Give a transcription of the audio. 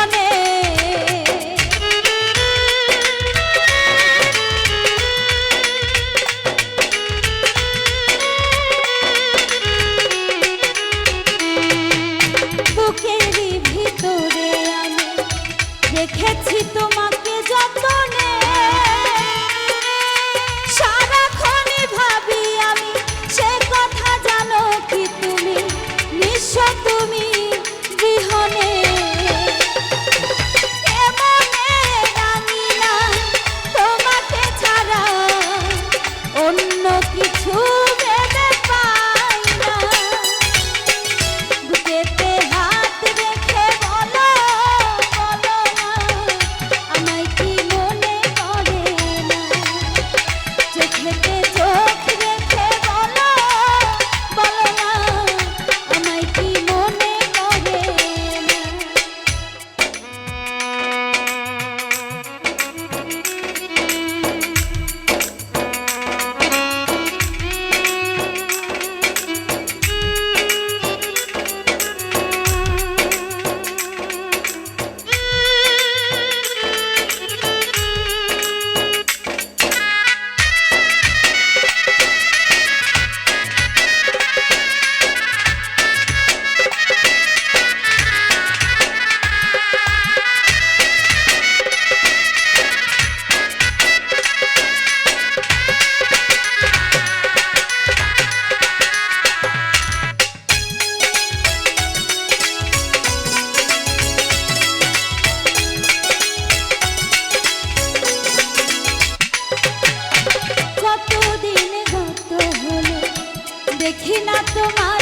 জীবনে। ভিতরে দেখেছি তোমাকে। দেখি না তোমার